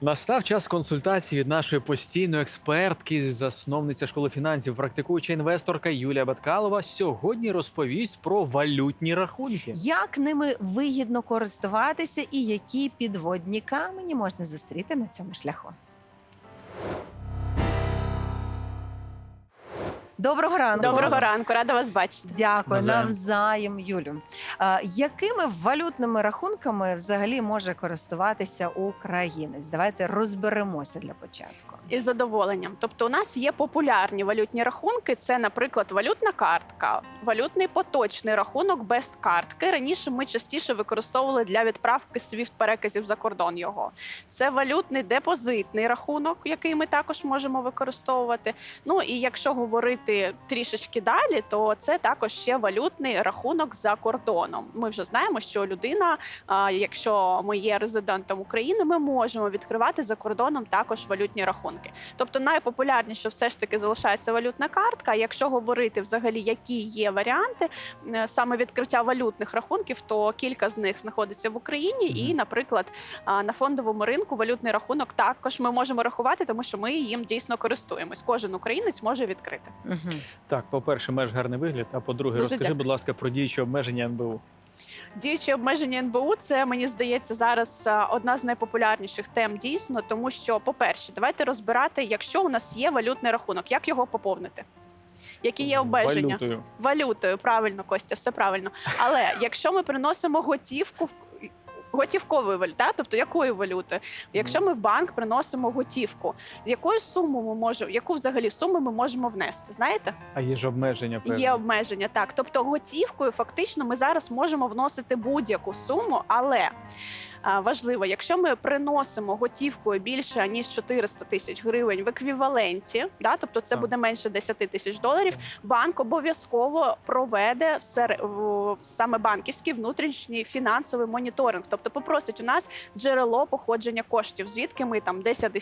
Настав час консультації від нашої постійної експертки, засновниця школи фінансів, практикуюча інвесторка Юлія Баткалова. Сьогодні розповість про валютні рахунки. Як ними вигідно користуватися і які підводні камені можна зустріти на цьому шляху? Доброго ранку. Доброго ранку, рада вас бачити. Дякую Навзаєм. навзаєм, Юлю. А, якими валютними рахунками взагалі може користуватися українець? Давайте розберемося для початку. Із задоволенням. Тобто, у нас є популярні валютні рахунки. Це, наприклад, валютна картка, валютний поточний рахунок без картки. Раніше ми частіше використовували для відправки свіфт переказів за кордон його. Це валютний депозитний рахунок, який ми також можемо використовувати. Ну і якщо говорити трішечки далі, то це також ще валютний рахунок за кордоном. Ми вже знаємо, що людина, якщо ми є резидентом України, ми можемо відкривати за кордоном також валютні рахунки. Тобто найпопулярніше все ж таки залишається валютна картка. Якщо говорити взагалі, які є варіанти саме відкриття валютних рахунків, то кілька з них знаходиться в Україні, і, наприклад, на фондовому ринку валютний рахунок також ми можемо рахувати, тому що ми їм дійсно користуємось. Кожен українець може відкрити. Угу. Так, по-перше, маєш гарний вигляд. А по-друге, Дуже розкажи, дякую. будь ласка, про діючі обмеження НБУ. Діючі обмеження НБУ це мені здається зараз одна з найпопулярніших тем дійсно, тому що, по-перше, давайте розбирати, якщо у нас є валютний рахунок, як його поповнити. Які є обмеження Валютою. валютою? Правильно, Костя, все правильно. Але якщо ми приносимо готівку в готівковою валютою, тобто якої валюти, Якщо ми в банк приносимо готівку, якою суму ми можемо, яку взагалі суму ми можемо внести? Знаєте? А є ж обмеження певні. Є обмеження, так. Тобто готівкою фактично ми зараз можемо вносити будь-яку суму, але важливо, якщо ми приносимо готівкою більше ніж 400 тисяч гривень в еквіваленті, да, тобто це буде менше 10 тисяч доларів, банк обов'язково проведе всер- в- саме банківський внутрішній фінансовий моніторинг. Тобто попросить у нас джерело походження коштів, звідки ми там 10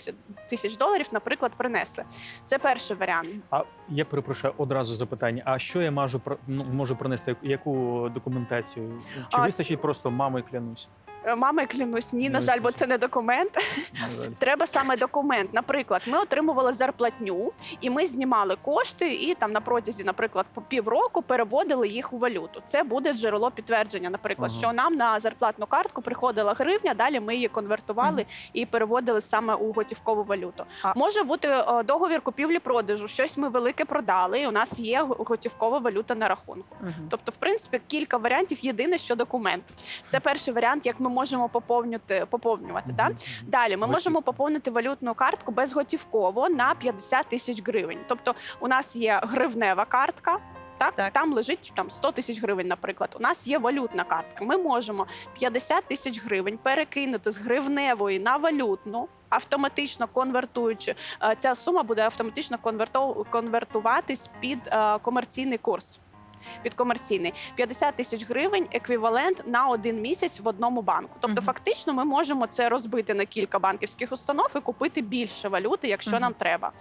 тисяч- доларів, наприклад, принесли. Це перший варіант. А я перепрошую одразу запитання: а що я можу ну, можу принести? Яку документацію? Чи А, вистачить просто мамою клянусь? Е, Мами клянусь, ні, на жаль, бо це- не документ. Треба саме документ. Наприклад, ми отримували зарплатню, і ми знімали кошти, і там на протязі, наприклад, по півроку переводили їх у валюту. Це буде джерело підтвердження. Наприклад, Ага. що нам на зарплатну картку приходила гривня, далі ми її конвертували і переводили саме у готівкову валюту. Може бути е, договір купівлі-продажу. Щось ми велике продали, і у нас є готівкова валюта на рахунку. Угу. Тобто, в принципі, кілька варіантів. Єдине, що документ. Це перший варіант, як ми можемо поповнювати, поповнювати. Да? Далі ми можемо поповнити валютну картку безготівково на 50 тисяч гривень. Тобто, у нас є гривнева картка. Так? Так. там лежить там 100 тисяч гривень, наприклад. У нас є валютна картка. Ми можемо 50 тисяч гривень перекинути з гривневої на валютну, автоматично конвертуючи. Е, Ця сума буде автоматично конвертуватись під е, комерційний курс. Під комерційний 50 тисяч гривень еквівалент на один місяць в одному банку. Тобто, фактично, ми можемо це розбити на кілька банківських установ і купити більше валюти, якщо нам треба.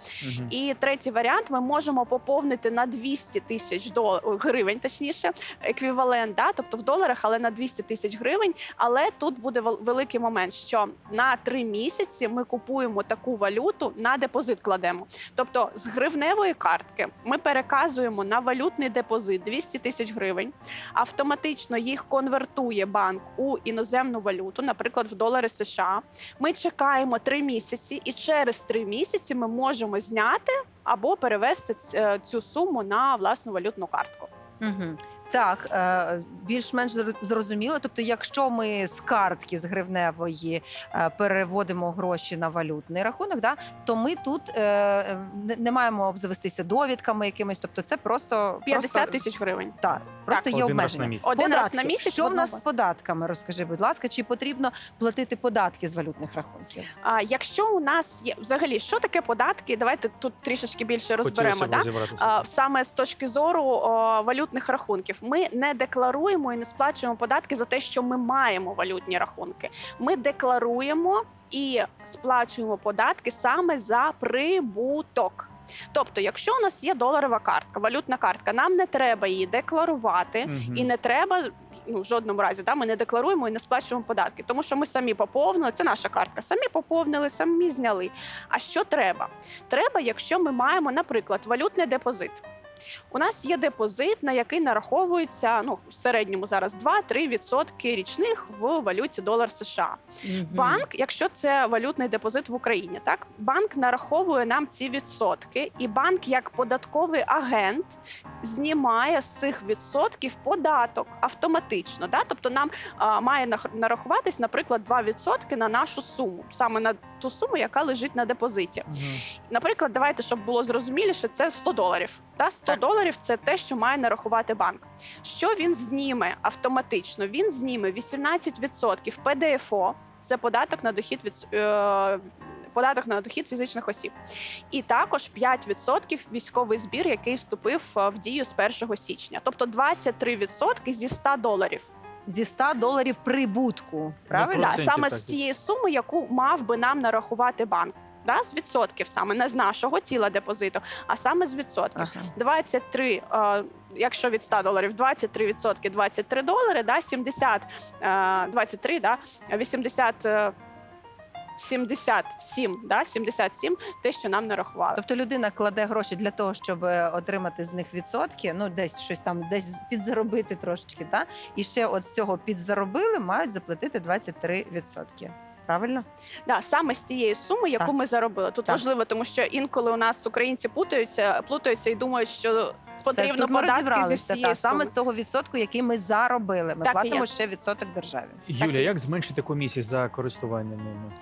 І третій варіант: ми можемо поповнити на 200 тисяч гривень, точніше, еквівалент, да? тобто в доларах, але на 200 тисяч гривень. Але тут буде великий момент, що на три місяці ми купуємо таку валюту на депозит кладемо. Тобто з гривневої картки ми переказуємо на валютний депозит 200 тисяч гривень. Автоматично їх конвертує банк у іноземну валюту, наприклад, в долари США. Ми чекаємо три місяці, і через три місяці ми можемо зняти або перевести е, цю суму на власну валютну картку. Угу. Так, е, більш-менш зр- зрозуміло. Тобто, якщо ми з картки з гривневої е, переводимо гроші на валютний рахунок, да, то ми тут е, не, маємо обзавестися довідками якимись. Тобто, це просто 50 тисяч гривень. Так, просто є Один раз на обмеження. місяць. Один раз на місяць. Що в нас з податками? Розкажи, будь ласка, чи потрібно платити податки з валютних рахунків? А якщо у нас є взагалі, що таке податки? Давайте тут трішечки більше розберемо. Да? саме з точки зору о, валютних рахунків. Ми не декларуємо і не сплачуємо податки за те, що ми маємо валютні рахунки. Ми декларуємо і сплачуємо податки саме за прибуток. Тобто, якщо у нас є доларова картка, валютна картка, нам не треба її декларувати. Мгм. І не треба ну в жодному разі, да, ми не декларуємо і не сплачуємо податки, тому що ми самі поповнили. Це наша картка. Самі поповнили, самі зняли. А що треба? Треба, якщо ми маємо, наприклад, валютний депозит. У нас є депозит, на який нараховується ну в середньому зараз 2-3% річних в валюті долар США. Мгм. Банк, якщо це валютний депозит в Україні, так банк нараховує нам ці відсотки, і банк, як податковий агент, знімає з цих відсотків податок автоматично. Да? Тобто нам а, має нарахуватись, наприклад, 2% на нашу суму, саме на ту суму, яка лежить на депозиті. Мгм. Наприклад, давайте, щоб було зрозуміліше, це 100 доларів. Да? 100 Так. доларів це те, що має нарахувати банк. Що він зніме автоматично? Він зніме 18% ПДФО, це податок на дохід від е, податок на дохід фізичних осіб, і також 5% військовий збір, який вступив е, в дію з 1 січня, тобто 23% зі 100 доларів. Зі 100 доларів прибутку, правильно? Да, саме так. з тієї суми, яку мав би нам нарахувати банк. Да, з відсотків саме не з нашого тіла депозиту, а саме з відсотків. Ага. 23, е, якщо від 100 доларів, 23 відсотки, 23 долари, да, 70, е, 23, да, 80, е, 77, да, 77, те, що нам нарахували. Тобто людина кладе гроші для того, щоб е, отримати з них відсотки, ну десь щось там, десь підзаробити трошечки, та і ще от з цього підзаробили, мають заплатити 23%. Правильно? Да, саме з тієї суми, яку Так. ми заробили. Тут Так. важливо, тому що інколи у нас українці плутаються, плутаються і думають, що потрібно податки зі всієї та, саме з того відсотку, який ми заробили. Ми Так платимо є. ще відсоток державі. Юля, і- як зменшити комісії за користування ними?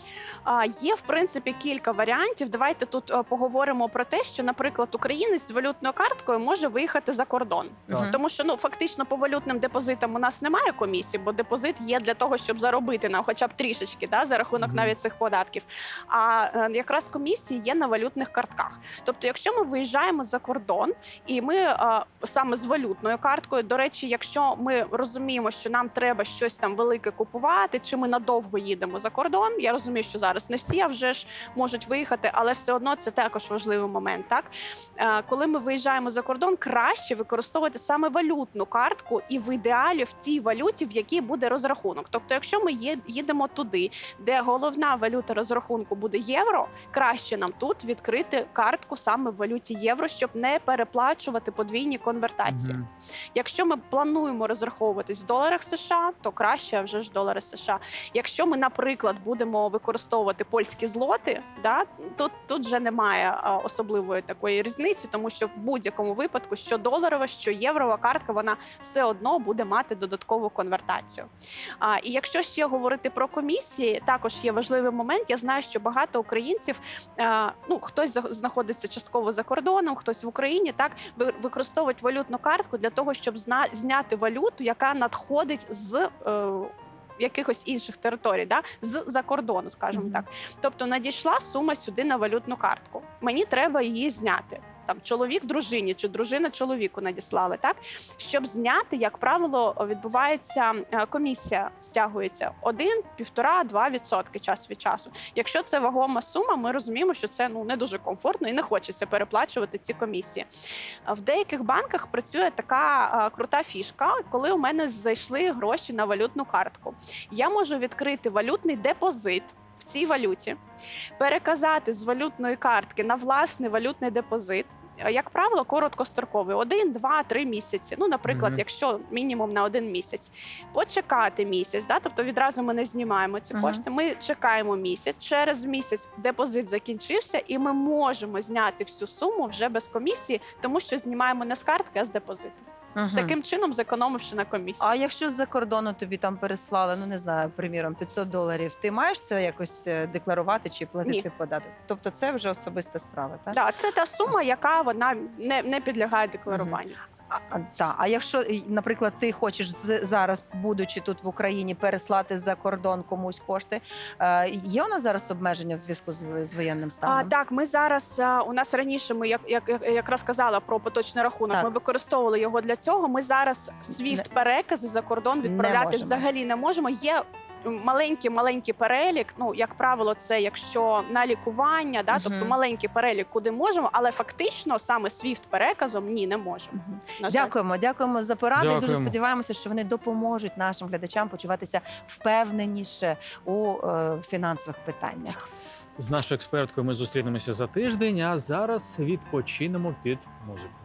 А, є в принципі кілька варіантів. Давайте тут е, поговоримо про те, що, наприклад, українець з валютною карткою може виїхати за кордон, Так. Тому що ну фактично по валютним депозитам у нас немає комісії, бо депозит є для того, щоб заробити нам, хоча б трішечки, да, за рахунок Мгм. навіть цих податків. А е, якраз комісії є на валютних картках. Тобто, якщо ми виїжджаємо за кордон, і ми саме з валютною карткою, до речі, якщо ми розуміємо, що нам треба щось там велике купувати, чи ми надовго їдемо за кордон, я розумію, що зараз не всі а вже ж можуть виїхати, але все одно це також важливий момент. Так Е, коли ми виїжджаємо за кордон, краще використовувати саме валютну картку, і в ідеалі в тій валюті, в якій буде розрахунок. Тобто, якщо ми їдемо туди, де головна валюта розрахунку буде євро, краще нам тут відкрити картку саме в валюті євро, щоб не переплачувати подвійні конвертації. Мгм. Якщо ми плануємо розраховуватись в доларах США, то краще вже ж долари США. Якщо ми, наприклад, будемо використовувати польські злоти, да тут, тут вже немає а, особливої такої різниці, тому що в будь-якому випадку, що доларова, що єврова картка, вона все одно буде мати додаткову конвертацію. А, і якщо ще говорити про комісії, також є важливий момент. Я знаю, що багато українців, а, ну хтось знаходиться частково за кордоном, хтось в Україні, так використовують валютну картку для того, щоб зна- зняти валюту, яка надходить з. Е, Якихось інших територій, да з за кордону, скажімо Мгм. так. Тобто надійшла сума сюди на валютну картку. Мені треба її зняти. Там чоловік дружині чи дружина чоловіку надіслали, так щоб зняти, як правило, відбувається е, комісія, стягується 1, 1,5, 2 відсотки час від часу. Якщо це вагома сума, ми розуміємо, що це ну не дуже комфортно і не хочеться переплачувати ці комісії. В деяких банках працює така е, крута фішка, коли у мене зайшли гроші на валютну картку. Я можу відкрити валютний депозит. Цій валюті переказати з валютної картки на власний валютний депозит. е, Як правило, короткостроковий один, два, три місяці. Ну, наприклад, Мгм. якщо мінімум на один місяць, почекати місяць, да? тобто відразу ми не знімаємо ці Мгм. кошти. Ми чекаємо місяць. Через місяць депозит закінчився, і ми можемо зняти всю суму вже без комісії, тому що знімаємо не з картки, а з депозиту. Мгм. Таким чином, зекономивши на комісії. А якщо з-за кордону тобі там переслали, ну не знаю, приміром 500 доларів, ти маєш це якось е, декларувати чи платити Ні. податок? Тобто це вже особиста справа, так? Да, це та сума, яка вона не, не підлягає декларуванню. А, а, та. а якщо, наприклад, ти хочеш з, зараз, будучи тут в Україні, переслати за кордон комусь кошти, е, є у нас зараз обмеження в зв'язку з, з воєнним станом? А так, ми зараз а, у нас раніше ми як, як як- якраз казала про поточний рахунок. Так. Ми використовували його для цього. Ми зараз SWIFT перекази за кордон Не відправляти можемо. взагалі не можемо. Є маленький маленький перелік. Ну як правило, це якщо на лікування, да, тобто маленький перелік, куди можемо, але фактично саме SWIFT переказом ні, не можемо. На жаль. Дякуємо, дякуємо за поради. Дуже сподіваємося, що вони допоможуть нашим глядачам почуватися впевненіше у е, фінансових питаннях. З нашою експерткою ми зустрінемося за тиждень, а зараз відпочинемо під музику.